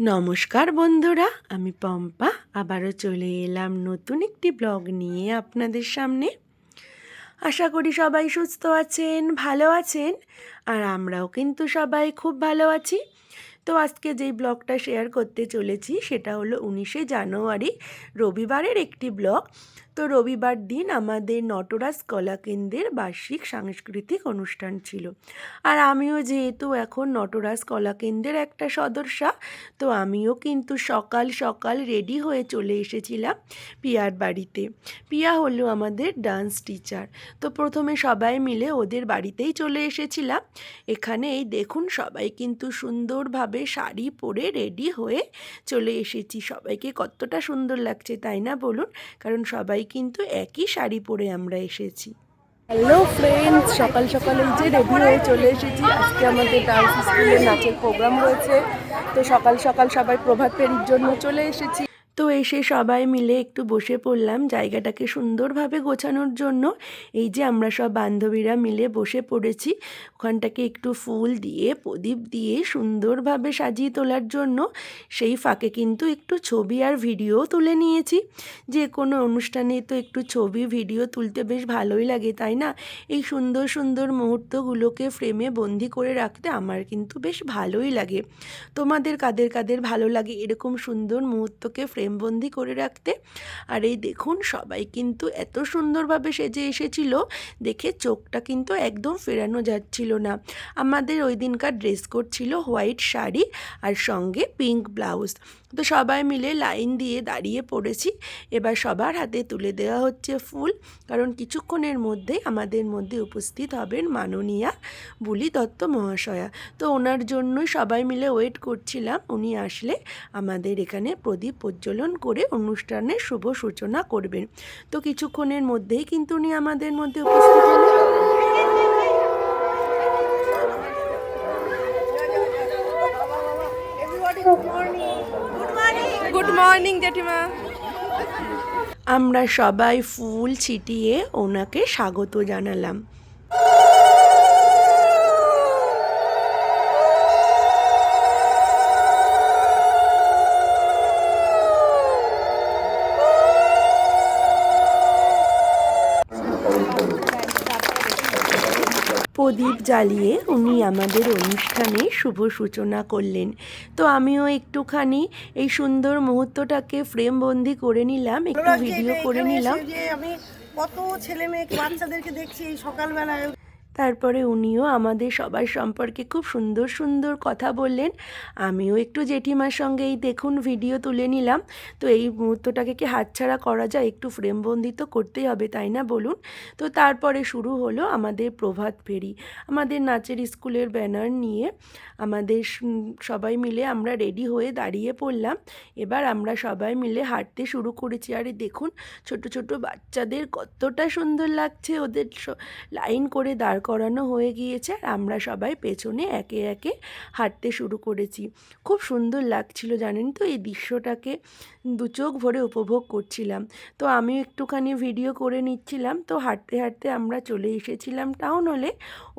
নমস্কার বন্ধুরা, আমি পম্পা। আবারও চলে এলাম নতুন একটি ব্লগ নিয়ে আপনাদের সামনে। আশা করি সবাই সুস্থ আছেন, ভালো আছেন, আর আমরাও কিন্তু সবাই খুব ভালো আছি। তো আজকে যেই ব্লগটা শেয়ার করতে চলেছি, সেটা হলো উনিশে জানুয়ারি, রবিবারের একটি ব্লগ। তো রবিবার দিন আমাদের নটরাজ কলাকেন্দ্রের বার্ষিক সাংস্কৃতিক অনুষ্ঠান ছিল। আর আমিও যেহেতু এখন নটরাজ কলাকেন্দ্রের একটা সদস্যা, তো আমিও কিন্তু সকাল সকাল রেডি হয়ে চলে এসেছিলাম পিয়ার বাড়িতে। পিয়া হলো আমাদের ডান্স টিচার তো প্রথমে সবাই মিলে ওদের বাড়িতেই চলে এসেছিলাম। এখানে এই দেখুন সবাই কিন্তু সুন্দরভাবে শাড়ি পরে রেডি হয়ে চলে এসেছি। সবাইকে কতটা সুন্দর লাগছে, তাই না বলুন? কারণ সবাই কিন্তু একই শাড়ি পরে আমরা এসেছি। হ্যালো ফ্রেন্ডস, সকাল সকাল এই যে রেডি হয়ে চলে এসেছি। আজকে আমাদের ডান্স স্কুলে নাচের প্রোগ্রাম রয়েছে। তো সকাল সকাল সবাই প্রভাত ফেরির জন্য চলে এসেছি। তো এসে সবাই মিলে একটু বসে পড়লাম জায়গাটাকে সুন্দরভাবে গোছানোর জন্য। এই যে আমরা সব বান্ধবীরা মিলে বসে পড়েছি, ওখানটাকে একটু ফুল দিয়ে, প্রদীপ দিয়ে সুন্দরভাবে সাজিয়ে তোলার জন্য। সেই ফাঁকে কিন্তু একটু ছবি আর ভিডিও তুলে নিয়েছি। যে কোনো অনুষ্ঠানে তো একটু ছবি, ভিডিও তুলতে বেশ ভালোই লাগে, তাই না? এই সুন্দর সুন্দর মুহূর্তগুলোকে ফ্রেমে বন্দি করে রাখতে আমার কিন্তু বেশ ভালোই লাগে। তোমাদের কাদের কাদের ভালো লাগে এরকম সুন্দর মুহূর্তকে ফ্রেম ফ্রেমবন্দি করে রাখতে। আর এই দেখুন, সবাই কিন্তু এত সুন্দরভাবে সেজে এসেছিল। দেখে চোখটা কিন্তু একদম ফেরানো যাচ্ছিল না। আমাদের ওই দিনকার ড্রেস কোড ছিল হোয়াইট শাড়ি আর সঙ্গে পিঙ্ক ব্লাউজ। তো সবাই মিলে লাইন দিয়ে দাঁড়িয়ে পড়েছি। এবার সবার হাতে তুলে দেওয়া হচ্ছে ফুল। কারণ কিছুক্ষণের মধ্যেই আমাদের মধ্যে উপস্থিত হবেন মাননীয়া বুলি দত্ত মহাশয়া। তো ওনার জন্যই সবাই মিলে ওয়েট করছিলাম। উনি আসলে আমাদের এখানে প্রদীপ প্রজ্বলন করে অনুষ্ঠানের শুভ সূচনা করবেন। তো কিছুক্ষণের মধ্যেই কিন্তু উনি আমাদের মধ্যে উপস্থিত হলেন। গুড মর্নিং জেঠিমা। আমরা সবাই ফুল ছিটিয়ে ওনাকে স্বাগত জানালাম। প্রদীপ জ্বালিয়ে উনি আমাদের অনুষ্ঠানে শুভ সূচনা করলেন। তো আমিও একটুখানি এই সুন্দর মুহূর্তটাকে ফ্রেমবন্দি করে নিলাম একটু ভিডিও করে নিলাম। যে আমি কত ছেলে মেয়েকে বাচ্চাদেরকে দেখছি এই সকালবেলায়। তারপরে উনিও আমাদের সবার সম্পর্কে খুব সুন্দর সুন্দর কথা বললেন। আমিও একটু জেঠিমার সঙ্গে এই দেখুন ভিডিও তুলে নিলাম। তো এই মুহূর্তটাকে কি হাতছাড়া করা যায়? একটু ফ্রেমবন্দি তো করতেই হবে, তাই না বলুন? তো তারপরে শুরু হলো আমাদের প্রভাত ফেরি। আমাদের নাচের স্কুলের ব্যানার নিয়ে আমাদের সবাই মিলে আমরা রেডি হয়ে দাঁড়িয়ে পড়লাম। এবার আমরা সবাই মিলে হাঁটতে শুরু করেছি। আরে দেখুন, ছোট ছোট বাচ্চাদের কতটা সুন্দর লাগছে ওদের লাইন করে দাঁড় করানো হয়ে গিয়েছে আর আমরা সবাই পেছনে একে একে হাঁটতে শুরু করেছি। খুব সুন্দর লাগছিল, জানেন তো? এই দৃশ্যটাকে দু চোখ ভরে উপভোগ করছিলাম। তো আমি একটুখানি ভিডিও করে নিচ্ছিলাম। তো হাঁটতে হাঁটতে আমরা চলে এসেছিলাম টাউন হলে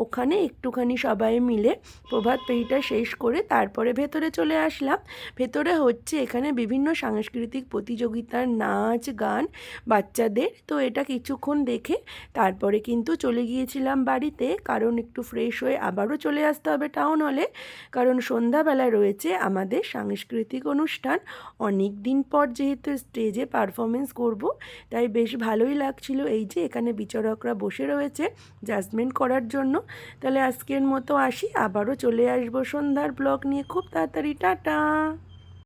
ওখানে একটুখানি সবাই মিলে প্রভাত পেরিটা শেষ করে তারপরে ভেতরে চলে আসলাম। ভেতরে হচ্ছে এখানে বিভিন্ন সাংস্কৃতিক প্রতিযোগিতার নাচ, গান বাচ্চাদের। তো এটা কিছুক্ষণ দেখে তারপরে কিন্তু চলে গিয়েছিলাম বাড়িতে। কারণ একটু ফ্রেশ হয়ে আবারও চলে আসতে হবে টাউন হলে কারণ সন্ধ্যাবেলা রয়েছে আমাদের সাংস্কৃতিক অনুষ্ঠান। অনেক দিন পর যেহেতু স্টেজে পারফরমেন্স করব, তাই বেশ ভালোই লাগছিল এই যে এখানে বিচারকরা বসে রয়েছে জাজমেন্ট করার জন্য। তাহলে আজকের মতো আসি, আবারও চলে আসব সন্ধ্যার ব্লগ নিয়ে। খুব তাড়াতাড়ি, টাটা!